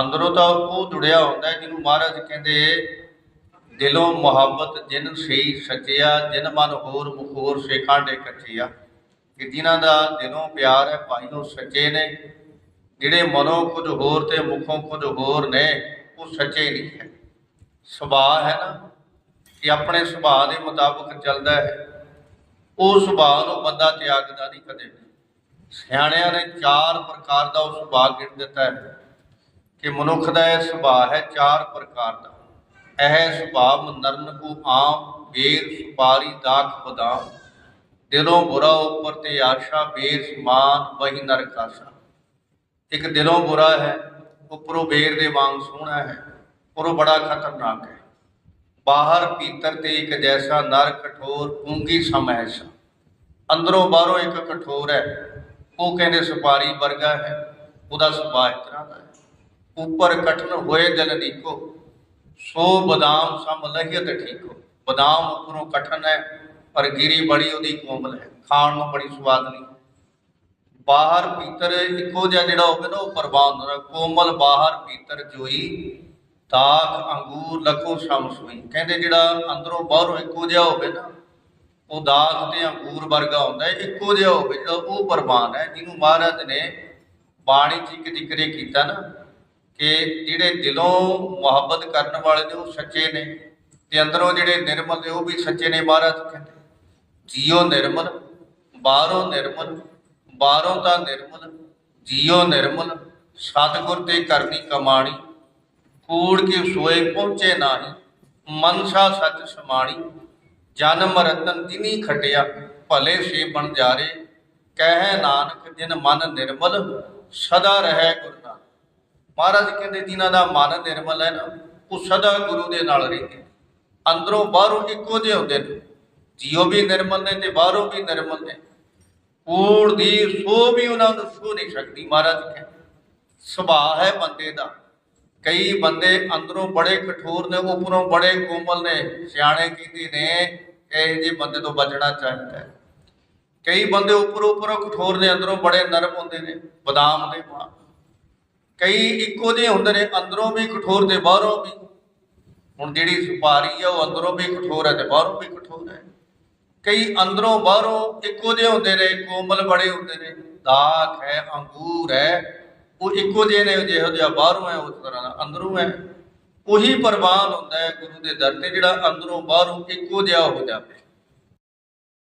ਅੰਦਰੋਂ ਤਾਂ ਉਹ ਜੁੜਿਆ ਹੁੰਦਾ ਜਿਹਨੂੰ ਮਹਾਰਾਜ ਕਹਿੰਦੇ ਦਿਲੋਂ ਮੁਹੱਬਤ ਜਿਨ ਸਹੀ ਸੱਚਿਆ, ਜਿਨ ਮਨ ਹੋਰ ਮੁਖੋਰ ਸੇਖਾਂਡੇ ਕੱਚਿਆ। ਕਿ ਜਿਨ੍ਹਾਂ ਦਾ ਦਿਲੋਂ ਪਿਆਰ ਹੈ ਭਾਈ ਉਹ ਸੱਚੇ ਨੇ। ਜਿਹੜੇ ਮਨੋਂ ਕੁਝ ਹੋਰ ਤੇ ਮੁਖੋਂ ਕੁਝ ਹੋਰ ਨੇ, ਉਹ ਸੱਚੇ ਨਹੀਂ ਹੈ। ਸੁਭਾਅ ਹੈ ਨਾ, ਕਿ ਆਪਣੇ ਸੁਭਾਅ ਦੇ ਮੁਤਾਬਕ ਚੱਲਦਾ ਹੈ। ਉਹ ਸੁਭਾਅ ਨੂੰ ਬੰਦਾ ਤਿਆਗਦਾ ਨਹੀਂ ਕਦੇ ਵੀ। ਸਿਆਣਿਆਂ ਨੇ ਚਾਰ ਪ੍ਰਕਾਰ ਦਾ ਉਹ ਸੁਭਾਅ ਗਿਣ ਦਿੱਤਾ ਹੈ। ਕਿ ਮਨੁੱਖ ਦਾ ਇਹ ਸੁਭਾਅ ਹੈ ਚਾਰ ਪ੍ਰਕਾਰ ਦਾ। ਇਹ ਸੁਭਾਅ ਨਰਨ ਕੋ ਆਮ ਵੇਰ ਸੁਪਾਰੀ, ਦਾਖ, ਬਦਾਮ। ਦਿਲੋਂ ਬੁਰਾ ਉੱਪਰ ਤੇ ਆਸ਼ਾ, ਬੇਰ, ਸਮਾਨ ਨਰ ਨਰਕਾਸ਼ਾ ਇੱਕ ਦਿਲੋਂ ਬੁਰਾ ਹੈ, ਉੱਪਰੋਂ ਬੇਰ ਦੇ ਵਾਂਗ ਸੋਹਣਾ ਹੈ ਔਰ ਬੜਾ ਖਤਰਨਾਕ ਹੈ। ਬਾਹਰ ਭੀਤਰ ਤੇ ਇੱਕ ਜੈਸਾ ਨਰ, ਕਠੋਰ, ਪੂੰਗੀ ਸਮ ਐਸਾ ਅੰਦਰੋਂ ਬਾਹਰੋਂ ਇੱਕ ਕਠੋਰ ਹੈ, ਉਹ ਕਹਿੰਦੇ ਸੁਪਾਰੀ ਵਰਗਾ ਹੈ, ਉਹਦਾ ਸੁਭਾਅ ਇਸ ਤਰ੍ਹਾਂ ਦਾ ਹੈ। ਉਪਰ ਕਠਨ ਹੋਏ ਦਿਲ ਨੀਕੋ, ਸੋ ਬਦਾਮ ਸਮ ਲਹਿਤ ਠੀਕੋ। ਬਦਾਮ ਉੱਪਰੋਂ ਕਠਨ ਹੈ, ਪਰ ਗਿਰੀ ਬੜੀ ਉਹਦੀ ਕੋਮਲ ਹੈ, ਖਾਣ ਨੂੰ ਬੜੀ ਸਵਾਦਲੀ ਬਾਹਰ ਭੀਤਰ ਇੱਕੋ ਜਿਹਾ ਜਿਹੜਾ ਹੋਵੇ ਨਾ, ਉਹ ਪ੍ਰਵਾਨ ਹੁੰਦਾ। ਕੋਮਲ ਬਾਹਰ ਭੀਤਰ ਜੋਈ ਦਾਖ ਅੰਗੂਰ, ਲਖੋ, ਸ਼ਮ ਸੋਈ। ਕਹਿੰਦੇ ਜਿਹੜਾ ਅੰਦਰੋਂ ਬਾਹਰੋਂ ਇੱਕੋ ਜਿਹਾ ਹੋਵੇ ਨਾ, ਉਹ ਦਾਖ ਤੇ ਅੰਗੂਰ ਵਰਗਾ ਹੁੰਦਾ ਇੱਕੋ ਜਿਹਾ ਹੋਵੇ ਜਿਹੜਾ ਉਹ ਪ੍ਰਵਾਨ ਹੈ, ਜਿਹਨੂੰ ਮਹਾਰਾਜ ਨੇ ਬਾਣੀ 'ਚ ਇੱਕ ਜ਼ਿਕਰੇ ਕੀਤਾ ਨਾ ਕਿ ਜਿਹੜੇ ਦਿਲੋਂ ਮੁਹੱਬਤ ਕਰਨ ਵਾਲੇ ਨੇ ਉਹ ਸੱਚੇ ਨੇ ਤੇ ਅੰਦਰੋਂ ਜਿਹੜੇ ਨਿਰਮਲ ਨੇ ਉਹ ਵੀ ਸੱਚੇ ਨੇ ਮਹਾਰਾਜ ਕਹਿੰਦੇ। ਜੀਓ ਨਿਰਮਲ, ਬਾਹਰੋਂ ਨਿਰਮਲ, ਬਾਹਰੋਂ ਤਾਂ ਨਿਰਮਲ, ਜੀਓ ਨਿਰਮਲ, ਸਤਿਗੁਰ ਤੇ ਕਰਨੀ ਕਮਾਣੀ, ਕੂੜ ਕੇ ਸੋਏ ਪਹੁੰਚੇ ਨਾਹੀ, ਮਨਸਾ ਸੱਚ ਸਮਾਣੀ, ਜਨਮ ਰਤਨ ਤਿਨੀ ਖਟਿਆ, ਭਲੇ ਸੇ ਬਣ ਜਾਰੇ, ਕਹਿ ਨਾਨਕ ਜਿਨ ਮਨ ਨਿਰਮਲ, ਸਦਾ ਰਹਿ ਗੁਰ ਮਹਾਰਾਜ ਕਹਿੰਦੇ ਜਿਨ੍ਹਾਂ ਦਾ ਮਨ ਨਿਰਮਲ ਹੈ ਨਾ ਉਹ ਸਦਾ ਗੁਰੂ ਦੇ ਨਾਲ ਰਹਿੰਦੇ ਅੰਦਰੋਂ ਬਾਹਰੋਂ ਇੱਕੋ ਜਿਹੇ ਹੁੰਦੇ ਨੇ। ਜੀਓ ਵੀ ਨਿਰਮਲ ਨੇ ਤੇ ਬਾਹਰੋਂ ਵੀ ਨਿਰਮਲ ਨੇ। ਕੂੜ ਦੀ ਸੋ ਵੀ ਉਹਨਾਂ ਨੂੰ ਛੂ ਨਹੀਂ ਸਕਦੀ, ਮਹਾਰਾਜ ਕਹਿੰਦੇ। ਸੁਭਾਅ ਹੈ ਬੰਦੇ ਦਾ। ਕਈ ਬੰਦੇ ਅੰਦਰੋਂ ਬੜੇ ਕਠੋਰ ਨੇ, ਉੱਪਰੋਂ ਬੜੇ ਕੋਮਲ ਨੇ, ਸਿਆਣੇ ਕਹਿੰਦੇ ਨੇ, ਇਹ ਜਿਹੇ ਬੰਦੇ ਤੋਂ ਬਚਣਾ ਚਾਹੀਦਾ ਹੈ। ਕਈ ਬੰਦੇ ਉੱਪਰੋਂ ਉੱਪਰੋਂ ਕਠੋਰ ਨੇ, ਅੰਦਰੋਂ ਬੜੇ ਨਰਮ ਹੁੰਦੇ ਨੇ, ਬਦਾਮ ਦੇ ਵਾਂਗ ਕਈ ਇੱਕੋ ਜਿਹੇ ਹੁੰਦੇ ਨੇ, ਅੰਦਰੋਂ ਵੀ ਕਠੋਰ ਤੇ ਬਾਹਰੋਂ ਵੀ। ਹੁਣ ਜਿਹੜੀ ਸੁਪਾਰੀ ਹੈ ਉਹ ਅੰਦਰੋਂ ਵੀ ਕਠੋਰ ਹੈ ਤੇ ਬਾਹਰੋਂ ਵੀ ਕਠੋਰ ਹੈ। ਕਈ ਅੰਦਰੋਂ ਬਾਹਰੋਂ ਇੱਕੋ ਜਿਹੇ ਹੁੰਦੇ ਨੇ, ਕੋਮਲ ਬੜੇ ਹੁੰਦੇ ਨੇ। ਦਾਖ ਹੈ, ਅੰਗੂਰ ਹੈ, ਉਹ ਇੱਕੋ ਜਿਹੇ ਨੇ, ਜਿਹੋ ਜਿਹਾ ਬਾਹਰੋਂ ਹੈ, ਉਸ ਤਰ੍ਹਾਂ ਦਾ ਅੰਦਰੋਂ ਹੈ। ਉਹੀ ਪ੍ਰਵਾਨ ਹੁੰਦਾ ਹੈ ਗੁਰੂ ਦੇ ਦਰ ਤੇ, ਜਿਹੜਾ ਅੰਦਰੋਂ ਬਾਹਰੋਂ ਇੱਕੋ ਜਿਹਾ ਹੋ ਜਾਵੇ।